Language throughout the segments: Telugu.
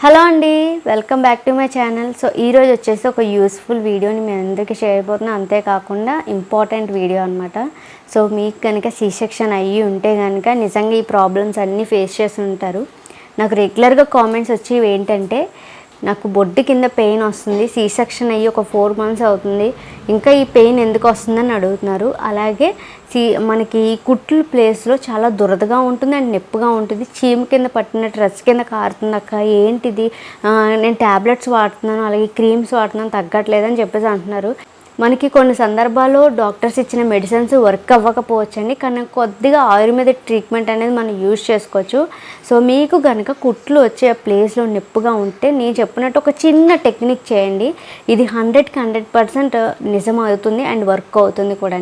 హలో అండి welcome back to my channel. So ఈరోజు వచ్చేసి ఒక యూస్ఫుల్ వీడియోని మీ అందరికీ షేర్ అంతే అంతేకాకుండా ఇంపార్టెంట్ వీడియో అనమాట సో మీకు కనుక సీ సెక్షన్ అయ్యి ఉంటే కనుక నిజంగా ఈ ప్రాబ్లమ్స్ అన్నీ ఫేస్ చేసి ఉంటారు నాకు రెగ్యులర్గా కామెంట్స్ వచ్చేవి ఏంటంటే నాకు బొడ్డు కింద పెయిన్ వస్తుంది సీ సెక్షన్ అయ్యి ఒక ఫోర్ మంత్స్ అవుతుంది. ఇంకా ఈ పెయిన్ ఎందుకు వస్తుందని అడుగుతున్నారు. అలాగే సీ మనకి ఈ కుట్లు ప్లేస్లో చాలా దురదగా ఉంటుంది అండ్ నొప్పిగా ఉంటుంది. చీమ కింద పట్టిన డ్రెస్ కింద కారుతుంది అక్క. ఏంటిది? నేను ట్యాబ్లెట్స్ వాడుతున్నాను అలాగే క్రీమ్స్ వాడుతున్నాను తగ్గట్లేదని చెప్పేసి అంటున్నారు. మనకి కొన్ని సందర్భాల్లో డాక్టర్స్ ఇచ్చిన మెడిసిన్స్ వర్క్ అవ్వకపోవచ్చండి. కానీ కొద్దిగా ఆయుర్వేదిక్ ట్రీట్మెంట్ అనేది మనం యూజ్ చేసుకోవచ్చు. సో మీకు కనుక కుట్లు వచ్చే ప్లేస్లో నొప్పిగా ఉంటే నేను చెప్పినట్టు ఒక చిన్న టెక్నిక్ చేయండి. ఇది హండ్రెడ్కి హండ్రెడ్ పర్సెంట్ నిజం అవుతుంది అండ్ వర్క్ అవుతుంది కూడా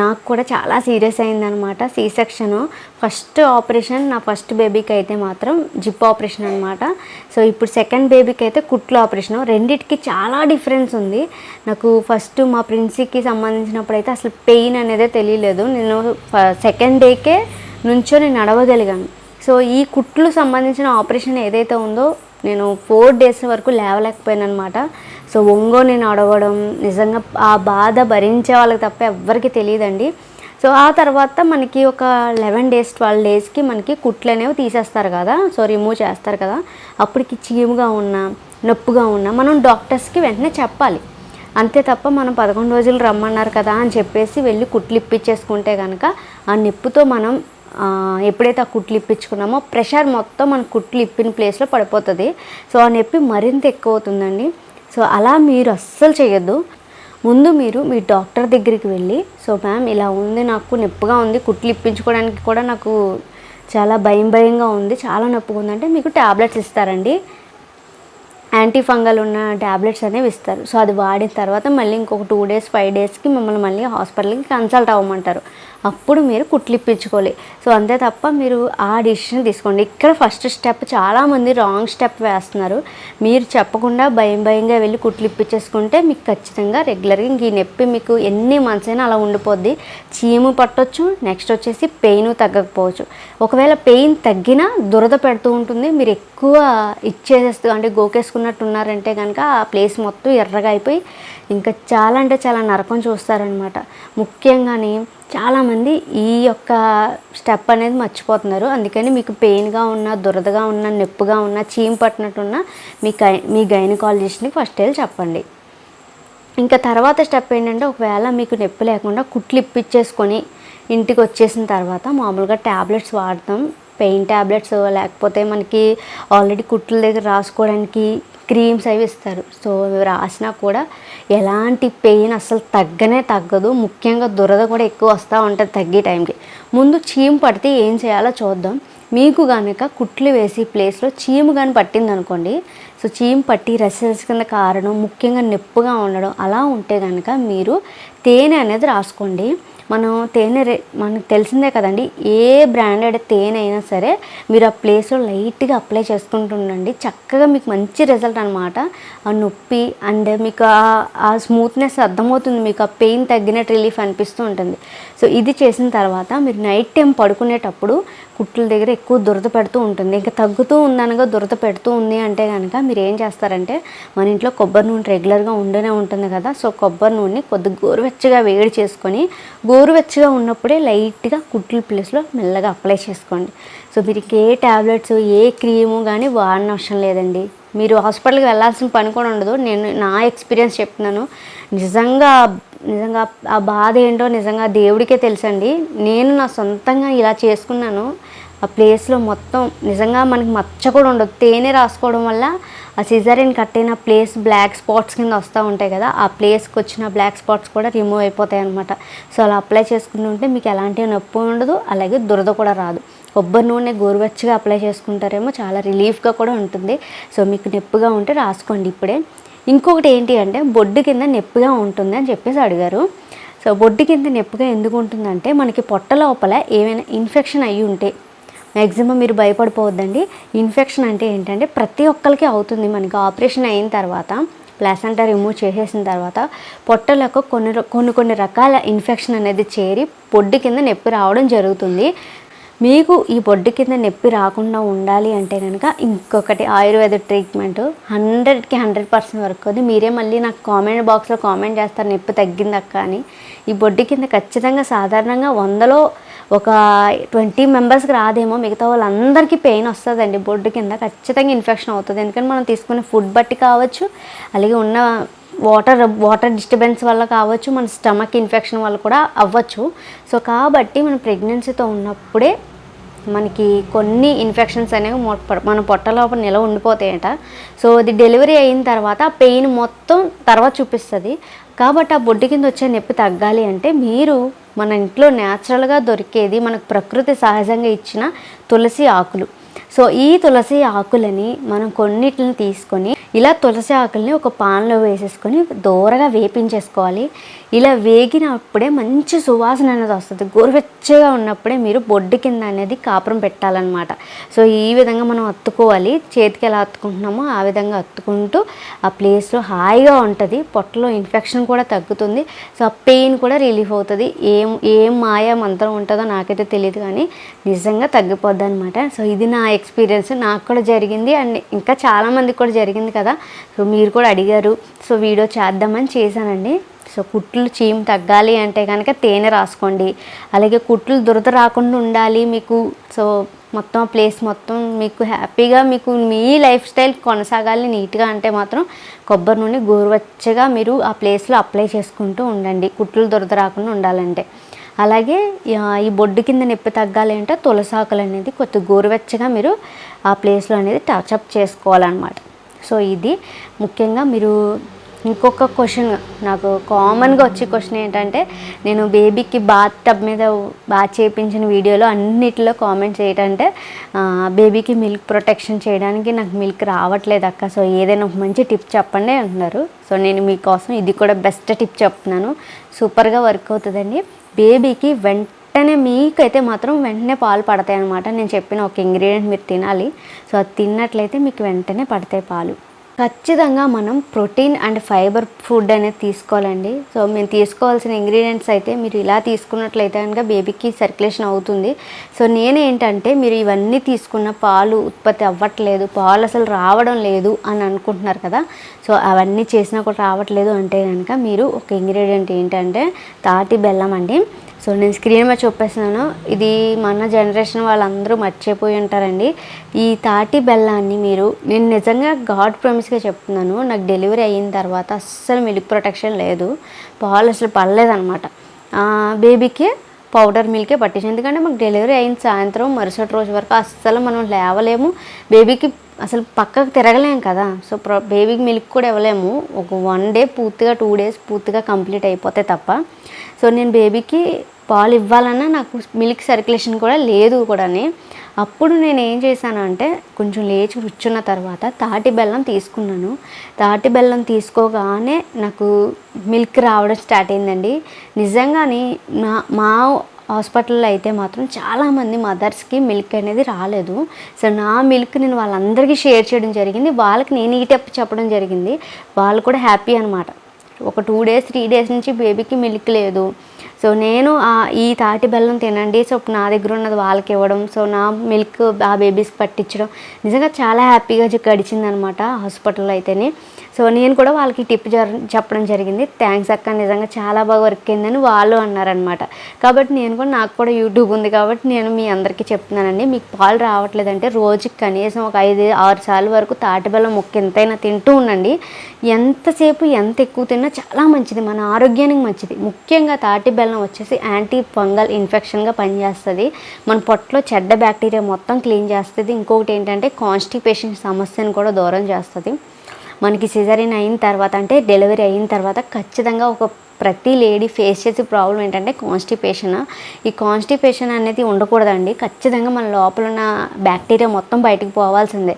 నాకు కూడా చాలా సీరియస్ అయిందనమాట సీ సెక్షన్. ఫస్ట్ ఆపరేషన్ నా ఫస్ట్ బేబీకి అయితే మాత్రం జిప్ ఆపరేషన్ అనమాట. సో ఇప్పుడు సెకండ్ బేబీకి అయితే కుట్లు ఆపరేషన్. రెండిటికి చాలా డిఫరెన్స్ ఉంది. నాకు ఫస్ట్ మా ప్రిన్సీకి సంబంధించినప్పుడు అయితే అసలు పెయిన్ అనేదే తెలియలేదు. నేను సెకండ్ డేకే నుంచో నేను నడవగలిగాను. సో ఈ కుట్లు సంబంధించిన ఆపరేషన్ ఏదైతే ఉందో నేను ఫోర్ డేస్ వరకు లేవలేకపోయాను అనమాట సో ఒంగో నేను అడవడం నిజంగా ఆ బాధ భరించే వాళ్ళకి తప్ప ఎవ్వరికి తెలియదండి. సో ఆ తర్వాత మనకి ఒక లెవెన్ డేస్ ట్వెల్వ్ డేస్కి మనకి కుట్లు అనేవి తీసేస్తారు కదా. సో రిమూవ్ చేస్తారు కదా. అప్పటికి చీముగా ఉన్నా నొప్పుగా ఉన్నా మనం డాక్టర్స్కి వెంటనే చెప్పాలి. అంతే తప్ప మనం పదకొండు రోజులు రమ్మన్నారు కదా అని చెప్పేసి వెళ్ళి కుట్లు ఇప్పించేసుకుంటే కనుక ఆ నిప్పుతో మనం ఎప్పుడైతే ఆ కుట్లు ఇప్పించుకున్నామో ప్రెషర్ మొత్తం మన కుట్లు ఇప్పిన ప్లేస్లో పడిపోతుంది. సో ఆ నొప్పి మరింత ఎక్కువ అవుతుందండి సో అలా మీరు అస్సలు చేయొద్దు. ముందు మీరు మీ డాక్టర్ దగ్గరికి వెళ్ళి సో మ్యామ్ ఇలా ఉంది నాకు నొప్పిగా ఉంది కుట్లు ఇప్పించుకోవడానికి కూడా నాకు చాలా భయం భయంగా ఉంది చాలా నొప్పిగా ఉందంటే మీకు ట్యాబ్లెట్స్ ఇస్తారండి. యాంటీ ఫంగల్ ఉన్న ట్యాబ్లెట్స్ అనేవి ఇస్తారు. సో అది వాడిన తర్వాత మళ్ళీ ఇంకొక టూ డేస్ ఫైవ్ డేస్కి మిమ్మల్ని మళ్ళీ హాస్పిటల్కి కన్సల్ట్ అవ్వమంటారు. అప్పుడు మీరు కుట్లు ఇప్పించుకోవాలి సో అంతే తప్ప మీరు ఆ డిసిషన్ తీసుకోండి. ఇక్కడ ఫస్ట్ స్టెప్ చాలామంది రాంగ్ స్టెప్ వేస్తున్నారు. మీరు చెప్పకుండా భయం భయంగా వెళ్ళి కుట్లు ఇప్పించేసుకుంటే మీకు ఖచ్చితంగా రెగ్యులర్గా ఇంక ఈ నొప్పి మీకు ఎన్ని మంత్స్ అయినా అలా ఉండిపోద్ది. చీము పట్టొచ్చు నెక్స్ట్ వచ్చేసి పెయిన్ తగ్గకపోవచ్చు. ఒకవేళ పెయిన్ తగ్గినా దురద పెడుతూ ఉంటుంది. మీరు ఎక్కువ ఇచ్చేసేస్తూ అంటే గోకేసుకున్నట్టు ఉన్నారంటే కనుక ఆ ప్లేస్ మొత్తం ఎర్రగా అయిపోయి ఇంకా చాలా అంటే చాలా నరకం చూస్తారనమాట ముఖ్యంగాని చాలామంది ఈ యొక్క స్టెప్ అనేది మర్చిపోతున్నారు. అందుకని మీకు పెయిన్గా ఉన్న దురదగా ఉన్న నొప్పిగా ఉన్న చీమ్ పట్టినట్టున్న మీ గై మీ గైనకాలజిస్ట్ని ఫస్ట్ వెళ్ళి చెప్పండి. ఇంకా తర్వాత స్టెప్ ఏంటంటే ఒకవేళ మీకు నొప్పి లేకుండా కుట్లు ఇప్పించేసుకొని ఇంటికి వచ్చేసిన తర్వాత మామూలుగా ట్యాబ్లెట్స్ వాడతాం. పెయిన్ ట్యాబ్లెట్స్ లేకపోతే మనకి ఆల్రెడీ కుట్ల దగ్గర రాసుకోవడానికి క్రీమ్స్ అవి ఇస్తారు. సో రాసినా కూడా ఎలాంటి పెయిన్ అసలు తగ్గనే తగ్గదు. ముఖ్యంగా దురద కూడా ఎక్కువ వస్తూ ఉంటుంది తగ్గే టైంకి. ముందు చీము పడితే ఏం చేయాలో చూద్దాం. మీకు కనుక కుట్లు వేసి ప్లేస్లో చీము కానీ పట్టింది అనుకోండి సో చీము పట్టి రెసెస్ కింద కారణం ముఖ్యంగా నొప్పిగా ఉండడం అలా ఉంటే కనుక మీరు తేనె అనేది రాసుకోండి. మనం తేనె మనకు తెలిసిందే కదండి ఏ బ్రాండెడ్ తేనె అయినా సరే మీరు ఆ ప్లేస్లో లైట్గా అప్లై చేసుకుంటుండండి చక్కగా మీకు మంచి రిజల్ట్ అనమాట ఆ నొప్పి అండ్ మీకు ఆ స్మూత్నెస్ అర్థమవుతుంది మీకు ఆ పెయిన్ తగ్గినట్టు రిలీఫ్ అనిపిస్తూ ఉంటుంది. సో ఇది చేసిన తర్వాత మీరు నైట్ టైం పడుకునేటప్పుడు కుట్ల దగ్గర ఎక్కువ దురద పెడుతూ ఉంటుంది. ఇంకా తగ్గుతూ ఉందనగా దురద పెడుతూ ఉంది అంటే కనుక మీరు ఏం చేస్తారంటే మన ఇంట్లో కొబ్బరి నూనె రెగ్యులర్గా ఉండనే ఉంటుంది కదా సో కొబ్బరి నూనె కొద్దిగా గోరువెచ్చగా వేడి చేసుకొని గోరువెచ్చగా ఉన్నప్పుడే లైట్గా కుట్ల ప్లేస్లో మెల్లగా అప్లై చేసుకోండి. సో మీరు ఏ ట్యాబ్లెట్స్ ఏ క్రీము కానీ వాడిన అవసరం లేదండి. మీరు హాస్పిటల్కి వెళ్ళాల్సిన పని కూడా ఉండదు. నేను నా ఎక్స్పీరియన్స్ చెప్తున్నాను. నిజంగా నిజంగా ఆ బాధ ఏంటో నిజంగా దేవుడికే తెలుసండి. నేను నా సొంతంగా ఇలా చేసుకున్నాను. ఆ ప్లేస్లో మొత్తం నిజంగా మనకి మచ్చ కూడా ఉండదు. తేనె రాసుకోవడం వల్ల ఆ సిజరిన్ కట్టిన ప్లేస్ బ్లాక్ స్పాట్స్ కింద వస్తూ ఉంటాయి కదా ఆ ప్లేస్కి వచ్చిన బ్లాక్ స్పాట్స్ కూడా రిమూవ్ అయిపోతాయి అనమాట సో అలా అప్లై చేసుకుంటుంటే మీకు ఎలాంటి నొప్పి ఉండదు అలాగే దురద కూడా రాదు. కొబ్బరి నూనె గోరువెచ్చగా అప్లై చేసుకుంటారేమో చాలా రిలీఫ్గా కూడా ఉంటుంది. సో మీకు నొప్పిగా ఉంటే రాసుకోండి ఇప్పుడే. ఇంకొకటి ఏంటి అంటే బొడ్డు కింద నొప్పిగా ఉంటుంది అని చెప్పేసి అడిగారు. సో బొడ్డు కింద నొప్పిగా ఎందుకు ఉంటుందంటే మనకి పొట్ట లోపల ఏమైనా ఇన్ఫెక్షన్ అయ్యి ఉంటే మ్యాక్సిమం మీరు భయపడిపోవద్దండి. ఇన్ఫెక్షన్ అంటే ఏంటంటే ప్రతి ఒక్కరికి అవుతుంది. మనకి ఆపరేషన్ అయిన తర్వాత ప్లాసెంటా రిమూవ్ చేసేసిన తర్వాత పొట్టలకు కొన్ని కొన్ని కొన్ని రకాల ఇన్ఫెక్షన్ అనేది చేరి పొడ్డు కింద నొప్పి రావడం జరుగుతుంది. మీకు ఈ బొడ్డు కింద నొప్పి రాకుండా ఉండాలి అంటే కనుక ఇంకొకటి ఆయుర్వేద ట్రీట్మెంట్. హండ్రెడ్కి హండ్రెడ్ పర్సెంట్ వర్క్ అవుతుంది మీరే మళ్ళీ నాకు కామెంట్ బాక్స్లో కామెంట్ చేస్తారు. నొప్పి తగ్గిందక్క అని. ఈ బొడ్డు కింద ఖచ్చితంగా సాధారణంగా వందలో ఒక ట్వంటీ మెంబర్స్కి రాదేమో. మిగతా వాళ్ళందరికీ పెయిన్ వస్తుందండి బొడ్డు కింద. ఖచ్చితంగా ఇన్ఫెక్షన్ అవుతుంది. ఎందుకంటే మనం తీసుకునే ఫుడ్ బట్టి కావచ్చు. అలాగే ఉన్న వాటర్ వాటర్ డిస్టర్బెన్స్ వల్ల కావచ్చు మన స్టమక్ ఇన్ఫెక్షన్ వల్ల కూడా అవ్వచ్చు. సో కాబట్టి మనం ప్రెగ్నెన్సీతో ఉన్నప్పుడే మనకి కొన్ని ఇన్ఫెక్షన్స్ అనేవి మన పొట్ట లోపల నిలవ ఉండిపోతాయట. సో అది డెలివరీ అయిన తర్వాత ఆ పెయిన్ మొత్తం తర్వాత చూపిస్తుంది. కాబట్టి ఆ బొడ్డు కింద వచ్చే నొప్పి తగ్గాలి అంటే మీరు మన ఇంట్లో న్యాచురల్గా దొరికేది మనకు ప్రకృతి సహజంగా ఇచ్చిన తులసి ఆకులు. సో ఈ తులసి ఆకులని మనం కొన్నిటిని తీసుకొని ఇలా తులసి ఆకుల్ని ఒక పాన్లో వేసేసుకొని దూరగా వేపించేసుకోవాలి. ఇలా వేగినప్పుడే మంచి సువాసన అనేది వస్తుంది. గోరువెచ్చగా ఉన్నప్పుడే మీరు బొడ్డు కింద అనేది కాపురం పెట్టాలన్నమాట. సో ఈ విధంగా మనం అత్తుకోవాలి. చేతికి ఎలా అత్తుకుంటున్నామో ఆ విధంగా అత్తుకుంటూ ఆ ప్లేస్లో హాయిగా ఉంటుంది. పొట్టలో ఇన్ఫెక్షన్ కూడా తగ్గుతుంది. సో ఆ పెయిన్ కూడా రిలీఫ్ అవుతుంది. ఏం ఏం మాయా మంత్రం ఉంటుందో నాకైతే తెలియదు కానీ నిజంగా తగ్గిపోద్ది అనమాట సో ఇది నా ఎక్స్పీరియన్స్. నాకు కూడా జరిగింది అండ్ ఇంకా చాలామందికి కూడా జరిగింది కదా. సో మీరు కూడా అడిగారు. సో వీడియో చేద్దామని చేశానండి. సో కుట్లు చీమ్ తగ్గాలి అంటే కనుక తేనె రాసుకోండి. అలాగే కుట్లు దురద రాకుండా ఉండాలి మీకు. సో మొత్తం ఆ ప్లేస్ మొత్తం మీకు హ్యాపీగా మీకు మీ లైఫ్ స్టైల్ కొనసాగాలి నీట్గా అంటే మాత్రం కొబ్బరి నూనె గోరువెచ్చగా మీరు ఆ ప్లేస్లో అప్లై చేసుకుంటూ ఉండండి. కుట్లు దురద రాకుండా ఉండాలంటే. అలాగే ఈ బొడ్డు కింద నొప్పి తగ్గాలి అంటే తులసాకులు అనేది కొద్ది గోరువెచ్చగా మీరు ఆ ప్లేస్లో అనేది టచ్అప్ చేసుకోవాలన్నమాట. సో ఇది ముఖ్యంగా మీరు ఇంకొక క్వశ్చన్ నాకు కామన్గా వచ్చే క్వశ్చన్ ఏంటంటే నేను బేబీకి బాత్ టబ్ మీద బాత్ చేయించిన వీడియోలో అన్నిటిలో కామెంట్స్ ఏంటంటే బేబీకి మిల్క్ ప్రొటెక్షన్ చేయడానికి నాకు మిల్క్ రావట్లేదు అక్క. సో ఏదైనా ఒక మంచి టిప్ చెప్పండి అంటున్నారు. సో నేను మీకోసం ఇది కూడా బెస్ట్ టిప్ చెప్తున్నాను. సూపర్గా వర్క్ అవుతుందండి. బేబీకి వెంటనే మీకైతే మాత్రం వెంటనే పాలు పడతాయి అనమాట నేను చెప్పిన ఒక ఇంగ్రీడియంట్ మీరు తినాలి. సో అది తిన్నట్లయితే మీకు వెంటనే పడతాయి పాలు. ఖచ్చితంగా మనం ప్రోటీన్ అండ్ ఫైబర్ ఫుడ్ అనేది తీసుకోవాలండి. సో మేము తీసుకోవాల్సిన ఇంగ్రీడియంట్స్ అయితే మీరు ఇలా తీసుకున్నట్లయితే కనుక బేబీకి సర్క్యులేషన్ అవుతుంది. సో నేనేంటంటే మీరు ఇవన్నీ తీసుకున్న పాలు ఉత్పత్తి అవ్వట్లేదు పాలు అసలు రావడం లేదు అని అనుకుంటున్నారు కదా. సో అవన్నీ చేసినా కూడా రావట్లేదు అంటే కనుక మీరు ఒక ఇంగ్రీడియంట్ ఏంటంటే తాటి బెల్లం అండి. సో నేను స్క్రీన్ మీద చూపిస్తున్నాను. ఇది మన జనరేషన్ వాళ్ళందరూ మర్చిపోయి ఉంటారండి. ఈ తాటి బెల్లాన్ని మీరు నేను నిజంగా గాడ్ ప్రామిస్గా చెప్తున్నాను నాకు డెలివరీ అయిన తర్వాత అస్సలు మిల్క్ ప్రొటెక్షన్ లేదు. పాలు అసలు పడలేదనమాట బేబీకి పౌడర్ మిల్కే పట్టించి ఎందుకంటే మాకు డెలివరీ అయిన సాయంత్రం మరుసటి రోజు వరకు అస్సలు మనం లేవలేము. బేబీకి అసలు పక్కకు తిరగలేము కదా. సో ప్ర బేబీకి మిల్క్ కూడా ఇవ్వలేము. ఒక వన్ డే పూర్తిగా టూ డేస్ పూర్తిగా కంప్లీట్ అయిపోతే తప్ప. సో నేను బేబీకి పాలు ఇవ్వాలన్నా నాకు మిల్క్ సర్క్యులేషన్ కూడా లేదు కూడాని. అప్పుడు నేను ఏం చేశాను అంటే కొంచెం లేచి కూర్చున్న తర్వాత తాటి బెల్లం తీసుకున్నాను. తాటి బెల్లం తీసుకోగానే నాకు మిల్క్ రావడం స్టార్ట్ అయిందండి. నిజంగానే నా మా హాస్పిటల్లో అయితే మాత్రం చాలామంది మదర్స్కి మిల్క్ అనేది రాలేదు. సో నా మిల్క్ నేను వాళ్ళందరికీ షేర్ చేయడం జరిగింది. వాళ్ళకి నేను ఈ టెప్ చెప్పడం జరిగింది. వాళ్ళు కూడా హ్యాపీ అనమాట ఒక టూ డేస్ త్రీ డేస్ నుంచి బేబీకి మిల్క్ లేదు. సో నేను ఆ- ఈ తాటి బెల్లం తినండి. సో నా దగ్గర ఉన్నది వాళ్ళకి ఇవ్వడం సో నా మిల్క్ ఆ బేబీస్ పట్టించడం. నిజంగా చాలా హ్యాపీగా గడిచింది అనమాట హాస్పిటల్లో అయితేనే. సో నేను కూడా వాళ్ళకి టిప్ జర చెప్పడం జరిగింది. థ్యాంక్స్ అక్క నిజంగా చాలా బాగా వర్క్ అయిందని వాళ్ళు అన్నారనమాట కాబట్టి నేను కూడా నాకు కూడా యూట్యూబ్ ఉంది కాబట్టి నేను మీ అందరికీ చెప్తున్నానండి. మీకు పాలు రావట్లేదంటే రోజుకి కనీసం ఒక ఐదు ఆరు సార్లు వరకు తాటి బెల్లం ముక్క ఎంతైనా తింటూ ఉండండి. ఎంతసేపు ఎంత ఎక్కువ తిన్నా చాలా మంచిది. మన ఆరోగ్యానికి మంచిది. ముఖ్యంగా తాటి బెల్లం వచ్చేసి యాంటీ ఫంగల్ ఇన్ఫెక్షన్గా పనిచేస్తుంది. మన పొట్టలో చెడ్డ బ్యాక్టీరియా మొత్తం క్లీన్ చేస్తుంది. ఇంకొకటి ఏంటంటే కాన్స్టిపేషన్ సమస్యను కూడా దూరం చేస్తుంది. మనకి సిజరిన్ అయిన తర్వాత అంటే డెలివరీ అయిన తర్వాత ఖచ్చితంగా ఒక ప్రతి లేడీ ఫేస్ చేసే ప్రాబ్లం ఏంటంటే కాన్స్టిపేషన్ ఈ కాన్స్టిపేషన్ అనేది ఉండకూడదండి. ఖచ్చితంగా మన లోపల ఉన్న బ్యాక్టీరియా మొత్తం బయటకు పోవాల్సిందే.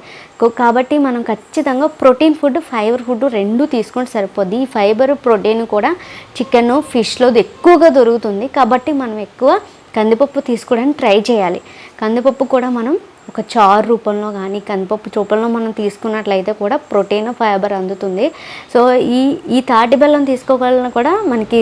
కాబట్టి మనం ఖచ్చితంగా ప్రోటీన్ ఫుడ్ ఫైబర్ ఫుడ్ రెండు తీసుకుంటే సరిపోద్ది. ఈ ఫైబర్ ప్రోటీన్ కూడా చికెన్ ఫిష్లో ఎక్కువగా దొరుకుతుంది. కాబట్టి మనం ఎక్కువ కందిపప్పు తీసుకోవడానికి ట్రై చేయాలి. కందిపప్పు కూడా మనం ఒక చారు రూపంలో కానీ కందిపప్పు రూపంలో మనం తీసుకున్నట్లయితే కూడా ప్రోటీన్ ఫైబర్ అందుతుంది. సో ఈ ఈ తాటి బెల్లం తీసుకోగలన కూడా మనకి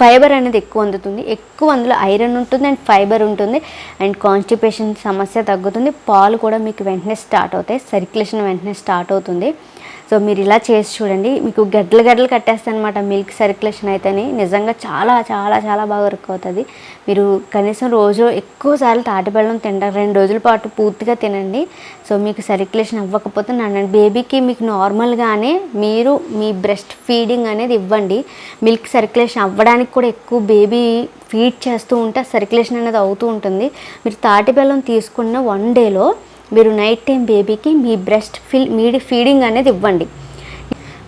ఫైబర్ అనేది ఎక్కువ అందుతుంది. ఎక్కువ అందులో ఐరన్ ఉంటుంది అండ్ ఫైబర్ ఉంటుంది. అండ్ కాన్స్టిపేషన్ సమస్య తగ్గుతుంది. పాలు కూడా మీకు వెంటనే స్టార్ట్ అవుతాయి. సర్క్యులేషన్ వెంటనే స్టార్ట్ అవుతుంది. సో మీరు ఇలా చేసి చూడండి. మీకు గడ్డలు గడ్డలు కట్టేస్తాయి అనమాట మిల్క్ సర్క్యులేషన్ అయితేనే. నిజంగా చాలా చాలా చాలా బాగా వర్క్ అవుతుంది. మీరు కనీసం రోజు ఎక్కువసార్లు తాటిబెల్లం తింటారు రెండు రోజుల పాటు పూర్తిగా తినండి. సో మీకు సర్క్యులేషన్ అవ్వకపోతే నన్ను బేబీకి మీకు నార్మల్గానే మీరు మీ బ్రెస్ట్ ఫీడింగ్ అనేది ఇవ్వండి. మిల్క్ సర్క్యులేషన్ అవ్వడానికి కూడా ఎక్కువ బేబీ ఫీడ్ చేస్తూ ఉంటే సర్క్యులేషన్ అనేది అవుతూ ఉంటుంది. మీరు తాటి బెల్లం తీసుకున్న వన్ డేలో మీరు నైట్ టైం బేబీకి మీ బ్రెస్ట్ ఫిల్ మీడి ఫీడింగ్ అనేది ఇవ్వండి.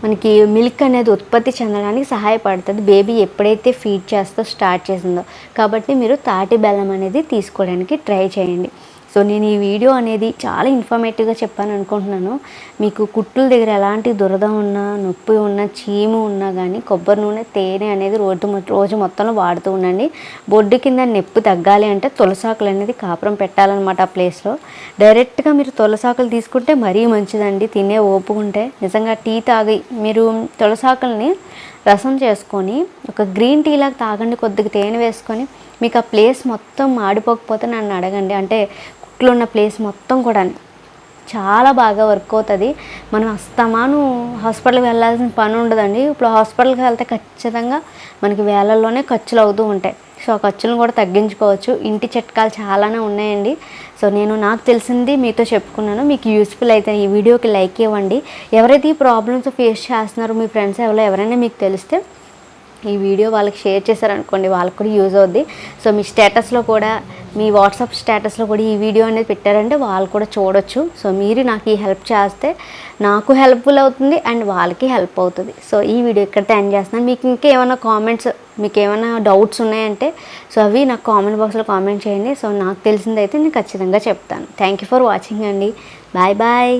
మనకి మిల్క్ అనేది ఉత్పత్తి చెందడానికి సహాయపడుతుంది. బేబీ ఎప్పుడైతే ఫీడ్ చేస్తో స్టార్ట్ చేసిందో. కాబట్టి మీరు తాటి బెల్లం అనేది తీసుకోవడానికి ట్రై చేయండి. సో నేను ఈ వీడియో అనేది చాలా ఇన్ఫర్మేటివ్గా చెప్పాను అనుకుంటున్నాను. మీకు కుట్టుల దగ్గర ఎలాంటి దురద ఉన్నా నొప్పి ఉన్నా చీము ఉన్నా కానీ కొబ్బరి నూనె తేనె అనేది రోజు రోజు మొత్తంలో వాడుతూ ఉండండి. బొడ్డు కింద నొప్పి తగ్గాలి అంటే తులసాకులు అనేది కాపురం పెట్టాలన్నమాట ఆ ప్లేస్లో డైరెక్ట్గా మీరు తులసాకులు తీసుకుంటే మరీ మంచిదండి. తినే ఓపుకుంటే నిజంగా టీ తాగి మీరు తులసాకుల్ని రసం చేసుకొని ఒక గ్రీన్ టీ లాగా తాగండి కొద్దిగా తేనె వేసుకొని. మీకు ఆ ప్లేస్ మొత్తం మాడిపోకపోతే నన్ను అడగండి. అంటే చుట్టూ ఉన్న ప్లేస్ మొత్తం కూడా చాలా బాగా వర్క్ అవుతుంది. మనం అస్తమాను హాస్పిటల్కి వెళ్ళాల్సిన పని ఉండదండి. ఇప్పుడు హాస్పిటల్కి వెళ్తే ఖచ్చితంగా మనకి వేలల్లోనే ఖర్చులు అవుతూ ఉంటాయి. సో ఆ ఖర్చులను కూడా తగ్గించుకోవచ్చు. ఇంటి చిట్కాలు చాలానే ఉన్నాయండి. సో నేను నాకు తెలిసింది మీతో చెప్పుకున్నాను. మీకు యూస్ఫుల్ అయితే ఈ వీడియోకి లైక్ ఇవ్వండి. ఎవరైతే ఈ ప్రాబ్లమ్స్ ఫేస్ చేస్తున్నారో మీ ఫ్రెండ్స్ ఎవరో ఎవరైనా మీకు తెలిస్తే ఈ వీడియో వాళ్ళకి షేర్ చేశారనుకోండి వాళ్ళకి కూడా యూజ్ అవుద్ది. సో మీ స్టేటస్లో కూడా మీ వాట్సాప్ స్టేటస్లో కూడా ఈ వీడియో అనేది పెట్టారంటే వాళ్ళు కూడా చూడొచ్చు. సో మీరు నాకు ఈ హెల్ప్ చేస్తే నాకు హెల్ప్ఫుల్ అవుతుంది అండ్ వాళ్ళకి హెల్ప్ అవుతుంది. సో ఈ వీడియో ఇక్కడితో ఎండ్ చేస్తున్నాను మీకు ఇంకా ఏమైనా కామెంట్స్ మీకు ఏమైనా డౌట్స్ ఉన్నాయంటే సో అవి నాకు కామెంట్ బాక్స్లో కామెంట్ చేయండి. సో నాకు తెలిసిందైతే నేను ఖచ్చితంగా చెప్తాను. థ్యాంక్ యూ ఫర్ వాచింగ్ అండి. Bye bye.